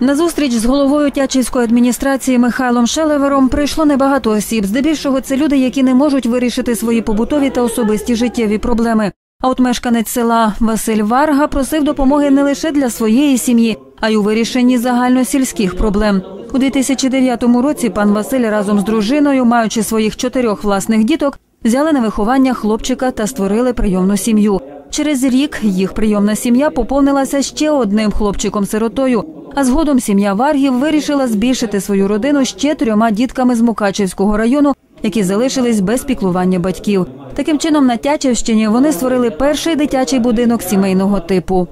На зустріч з головою Тячівської адміністрації Михайлом Шелевером прийшло небагато осіб. Здебільшого це люди, які не можуть вирішити свої побутові та особисті життєві проблеми. А от мешканець села Василь Варга просив допомоги не лише для своєї сім'ї, а й у вирішенні загальносільських проблем. У 2009 році пан Василь разом з дружиною, маючи своїх чотирьох власних діток, взяли на виховання хлопчика та створили прийомну сім'ю. Через рік їх прийомна сім'я поповнилася ще одним хлопчиком-сиротою. А згодом сім'я Варгів вирішила збільшити свою родину ще трьома дітками з Мукачевського району, які залишились без піклування батьків. Таким чином, на Тячівщині вони створили перший дитячий будинок сімейного типу.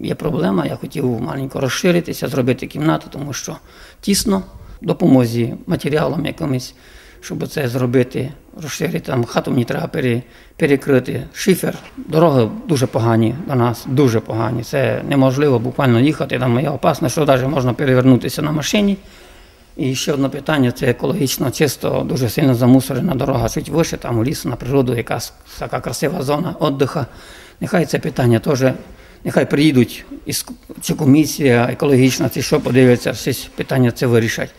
Є проблема, я хотів маленько розширитися, зробити кімнату, тому що тісно допомозі матеріалом якимось, щоб це зробити, розширити. Там хату мені треба пере, перекрити. Шифер, дороги дуже погані до нас, дуже погані. Це неможливо буквально їхати. Там є опасно, що навіть можна перевернутися на машині. І ще одне питання це екологічно чисто, дуже сильно замусорена дорога. Чуть вище, там у лісу, на природу, якась така красива зона віддиха. Нехай це питання теж, нехай приїдуть із чи комісія екологічна, чи що подивляться, всі питання це вирішать.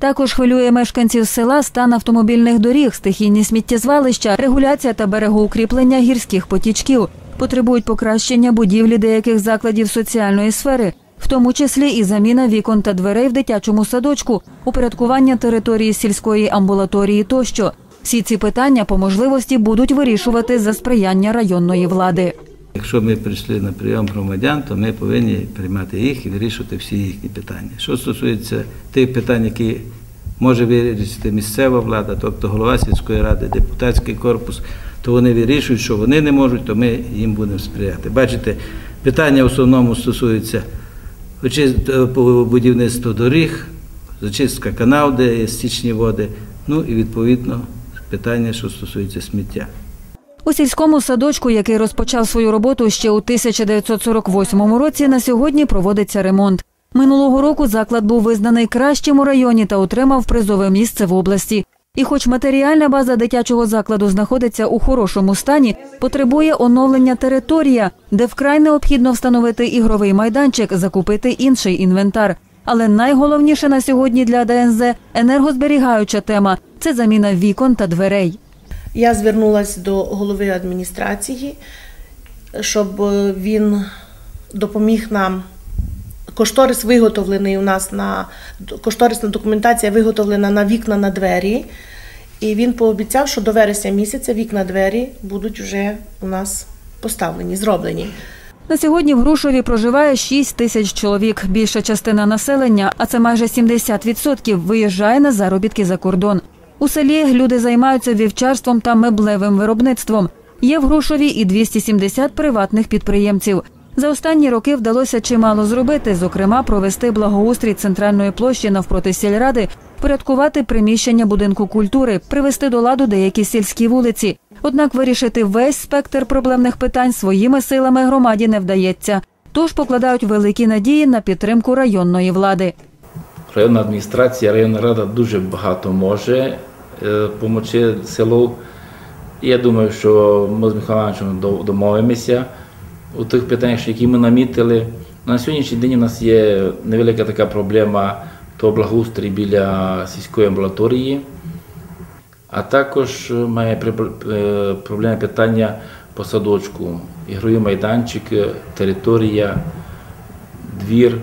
Також хвилює мешканців села стан автомобільних доріг, стихійні сміттєзвалища, регуляція та берегоукріплення гірських потічків. Потребують покращення будівлі деяких закладів соціальної сфери, в тому числі і заміна вікон та дверей в дитячому садочку, упорядкування території сільської амбулаторії тощо. Всі ці питання по можливості будуть вирішувати за сприяння районної влади. Якщо ми прийшли на прийом громадян, то ми повинні приймати їх і вирішувати всі їхні питання. Що стосується тих питань, які може вирішити місцева влада, тобто голова сільської ради, депутатський корпус, то вони вирішують, що вони не можуть, то ми їм будемо сприяти. Бачите, питання в основному стосуються по будівництву доріг, зачистка канал, де є стічні води, ну і відповідно питання, що стосується сміття. У сільському садочку, який розпочав свою роботу ще у 1948 році, на сьогодні проводиться ремонт. Минулого року заклад був визнаний кращим у районі та отримав призове місце в області. І хоч матеріальна база дитячого закладу знаходиться у хорошому стані, потребує оновлення територія, де вкрай необхідно встановити ігровий майданчик, закупити інший інвентар. Але найголовніше на сьогодні для ДНЗ енергозберігаюча тема це заміна вікон та дверей. Я звернулася до голови адміністрації, щоб е, він допоміг нам. Кошторис виготовлений у нас на кошторисна документація виготовлена на вікна на двері. І він пообіцяв, що до вересня місяця вікна двері будуть вже у нас поставлені, зроблені. На сьогодні в Грушові проживає 6 тисяч чоловік. Більша частина населення, а це майже 70%, виїжджає на заробітки за кордон. У селі люди займаються вівчарством та меблевим виробництвом. Є в Грушові і 270 приватних підприємців. За останні роки вдалося чимало зробити, зокрема, провести благоустрій центральної площі навпроти сільради, впорядкувати приміщення будинку культури, привести до ладу деякі сільські вулиці. Однак вирішити весь спектр проблемних питань своїми силами громаді не вдається. Тож покладають великі надії на підтримку районної влади. Районна адміністрація, районна рада дуже багато може допомогти селу. Я думаю, що ми з Михайлом Івановичем домовимося у тих питаннях, які ми намітили. На сьогоднішній день у нас є невелика така проблема то благоустрій біля сільської амбулаторії, а також має при- е, питання по садочку, ігровий майданчик, територія, двір.